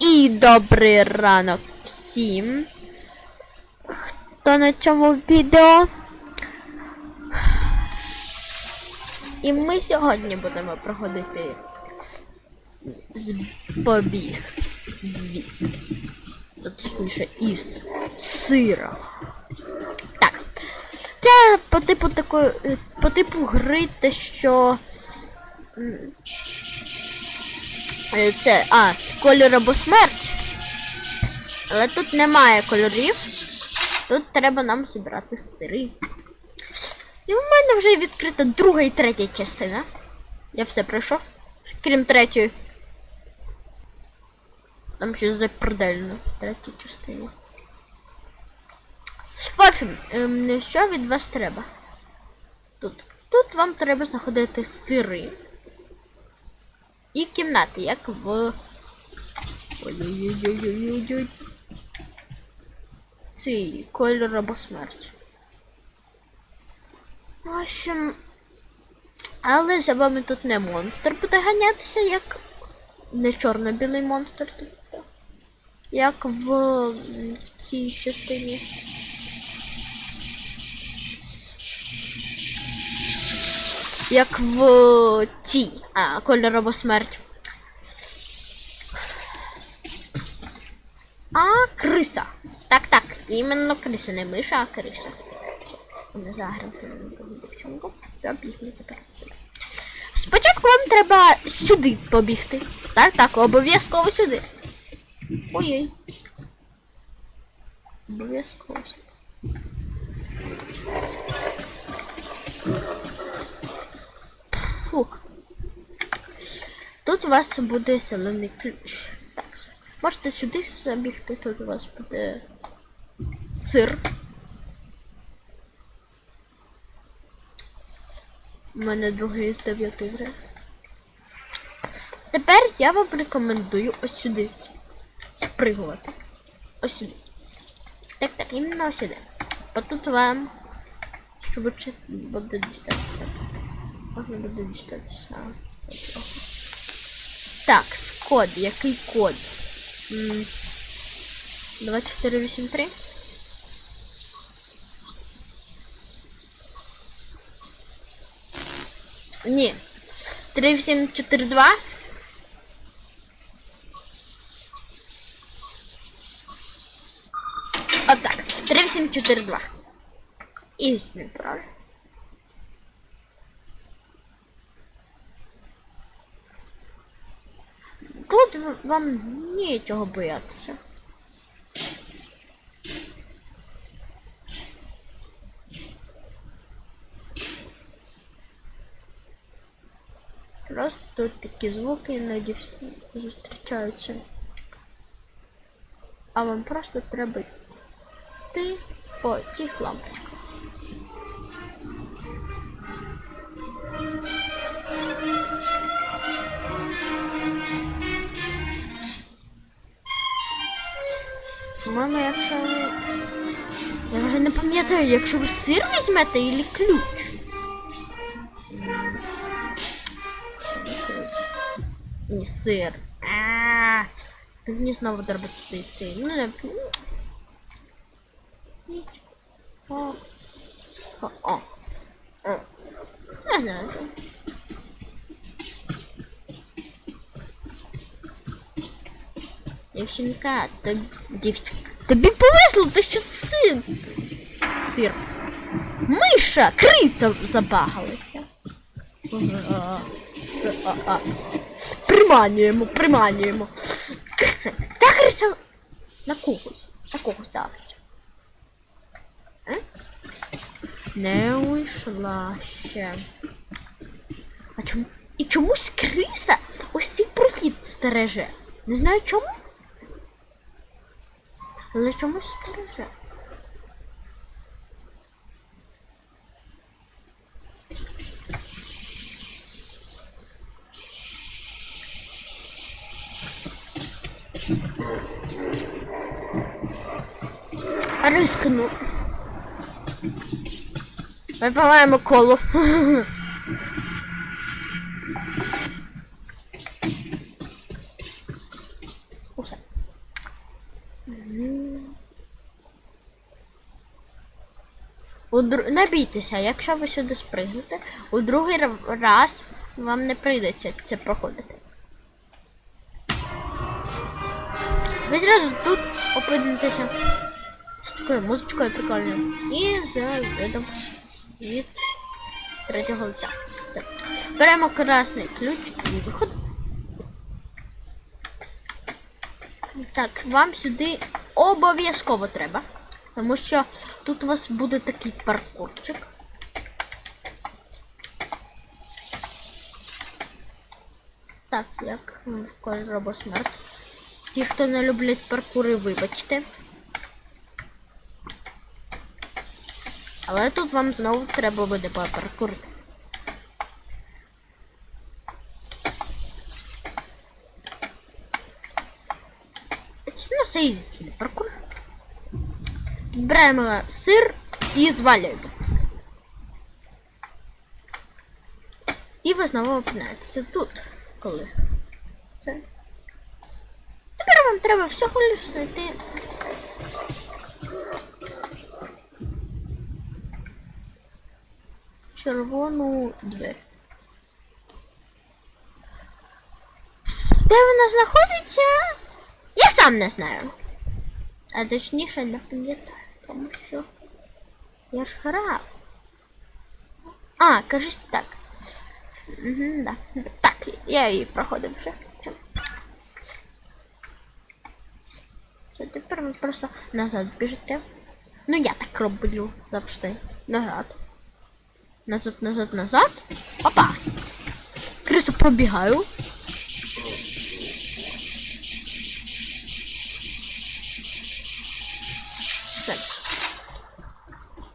І добрий ранок всім, хто на цьому відео. І ми сьогодні будемо проходити побіг від, точніше, із сира. Так. Це по типу такої, по типу гри, те, що Це, а, кольор або смерть. Але тут немає кольорів. Тут треба нам зібрати сири. І в мене вже відкрита друга і третя частина. Я все пройшов. Крім третьої. Там ще запредельно в третій частині. В общем, ем, що від вас треба? Тут. Тут вам треба знаходити сири. І кімнати, як в. Ой-ой-ой-ой-ой-ой. Цей кольор або смерть. В общем. Але за вами тут не монстр буде ганятися, як. Не чорно-білий монстр тут. Як в цій частині. Як в цій. А, кольор або смерть. А, криса. Так, так. Іменно криса, не миша, а криса. Не загрався на другу дівчинку. Забігли тепер. Спочатку вам треба сюди побігти. Так, так, обов'язково сюди. Ой-ой. Обов'язково сюди. Фух. Тут у вас буде зелений ключ. Так, можете сюди забігти, тут у вас буде сир. У мене другий з дев'яти вже. Тепер я вам рекомендую ось сюди спригувати. Ось сюди. Так, так, іменно ось сюди. Бо тут вам, щоб буде дістатися. Можна буде дістатися. Так, код. Який код? М, 2483? Ні. 3742? Отак. 3742. Істинний пароль. Тут вам нічого боятися. Просто тут такі звуки іноді зустрічаються. А вам просто треба йти по цих лампочках. вже не пам'ятаю, якщо ви сир візьмете і ключ. Ні, сир. А, Мені знову треба туди йти. Ну, не... Ніч. О. О. О. О. Не знаю. Дівчинка, тобі... Дівчинка. Тобі повезло, ти що сир. Сир. Миша, криса забагалася. Приманюємо, приманюємо. Криса. Та криса. На когось. На когось загрися. Не вийшла ще. А чому? І чомусь криса ось цей прохід стереже. Не знаю чому. Але чомусь стереже. Рискну. Колу. Усе. У дру... Не бійтеся, якщо ви сюди спригнете, у другий раз вам не прийдеться це проходити. Ви зразу тут опинитеся з такою музичкою прикольною. І за видом від третього лиця. Все. Беремо красний ключ і виходимо. Так, вам сюди обов'язково треба. Тому що тут у вас буде такий паркурчик. Так, як в робосмерт. Ті, хто не люблять паркури, вибачте. Але тут вам знову треба буде паркурити. Ну, це ізичний паркур. Беремо сир і звалюємо. І ви знову опинаєтеся тут, коли. Це. Тепер вам треба всього лиш знайти. Червону двері. Де вона знаходиться? Я сам не знаю. А точніше не пам'ятаю, тому що я ж грав. А, кажись так. Угу, да. Так, я її проходив вже. Все. Тепер ви просто назад біжите. Ну я так роблю завжди. Назад. Назад, назад, назад. Опа! Крису пробігаю. Так.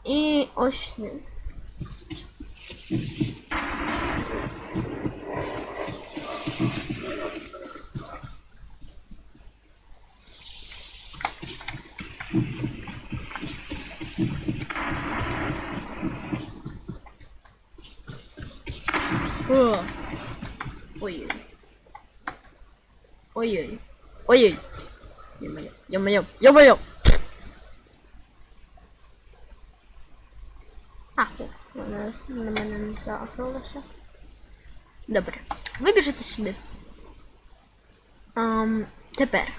І ось він. О. Ой-ой. Ой-ой. Ой-ой. Ё-моё, ё-моё, ё-моё. На мене не загралася. Добре. Вибіжите сюди. Ам, тепер.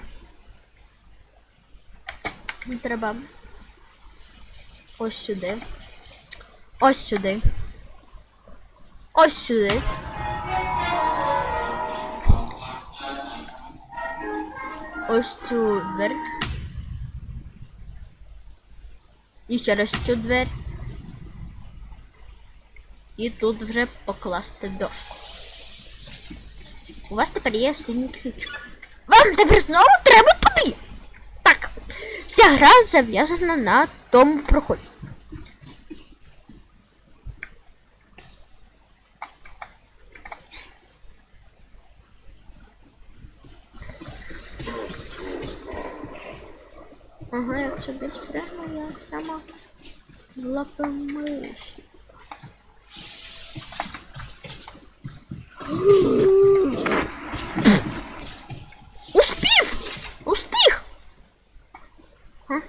Треба ось сюди. Ось сюди. Ось сюди. Ось цю двері. І через цю двері. І тут вже покласти дошку. У вас тепер є синій ключик. Вам тепер знову треба туди. Так. Вся гра зав'язана на тому проході. Ага, якщо без прямо, я сама в лапи Успів! Успіх! Га?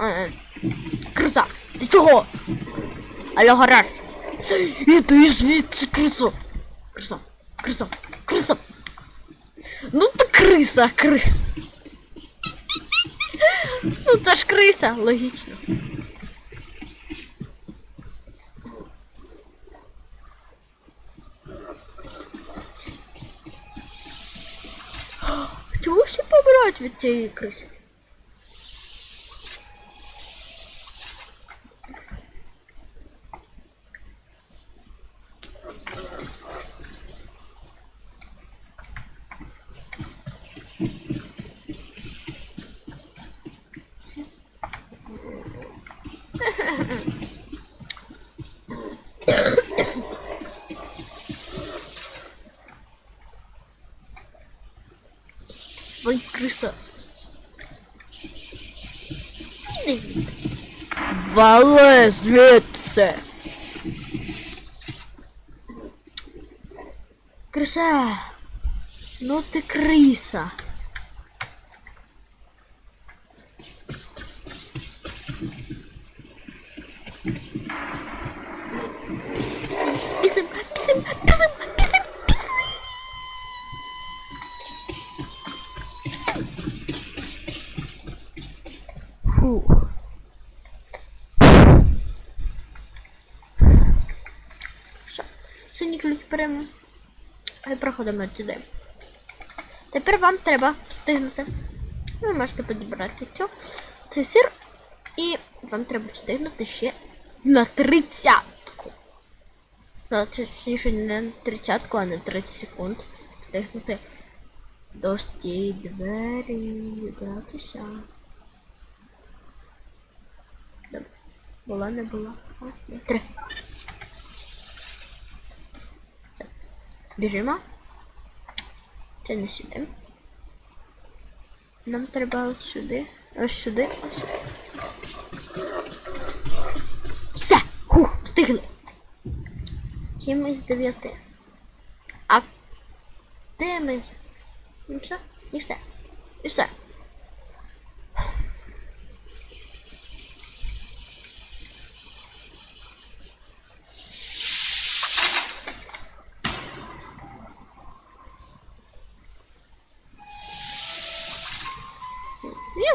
Е, Краса, ти чого? Алло, гараж. Іди звідси, крисо. Крисо, крисо. Ну ти криса, крис. Ну це ж криса, логічно. Чого всі помирають від цієї криси? Ой, криса. Іди звідти. Вали звідси. Криса. Ну ти криса. Писем, писем, писем, писем, І проходимо сюди. Тепер вам треба встигнути. Ви можете підібрати цей сир. І вам треба встигнути ще на тридцятку. Ну, точніше не на тридцятку, а на 30 секунд. Встигнути до стій двері дібратися. Добре. Була, не була. Три. Біжимо. Це не сюди. Нам треба ось сюди. Ось сюди. Все! Хух, встигли. Сім із дев'яти. А де ми? І все? І все. І все.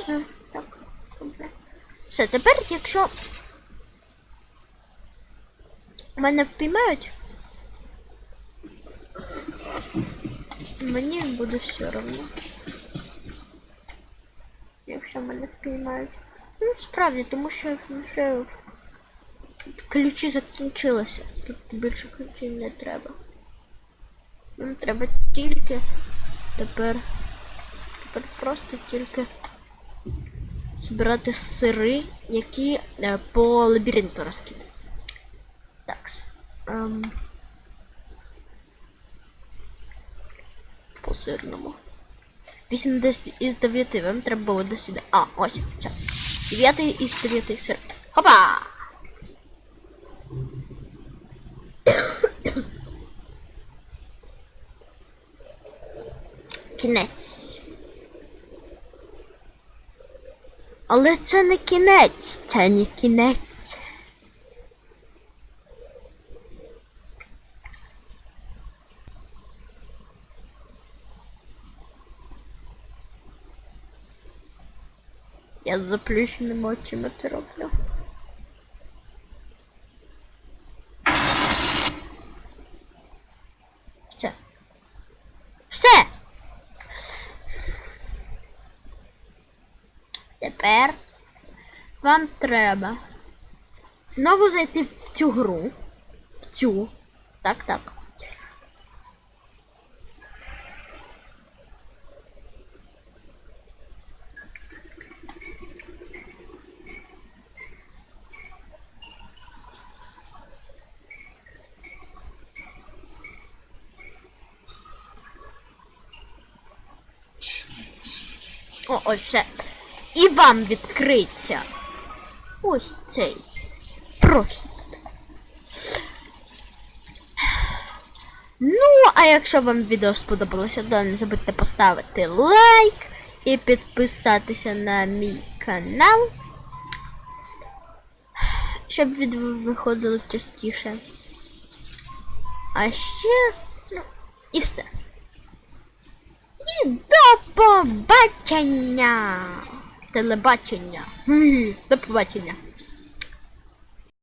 Я. Так. Все, тепер, якщо мене впіймають, мені буде все одно. Якщо мене впіймають. Ну, справді, тому що вже ключі закінчилися. Тут більше ключів не треба. Нам треба тільки тепер. Тепер просто тільки збирати сири, які е, по лабіринту розкидані. Так. Ем, по сирному. 80 із 9 вам треба було до сюди. А, ось, все. 9 із 9 сир. Хопа! Кінець. Але це не кінець, це не кінець. Я з заплющеними очима це роблю. Все. Все! Тепер вам треба знову зайти в цю гру. В цю. Так, так. О, ось все. І вам відкриться ось цей прохід. Ну, а якщо вам відео сподобалося, то не забудьте поставити лайк і підписатися на мій канал, щоб відео виходило частіше. А ще, ну, і все. І до побачення! Телебачення. До побачення.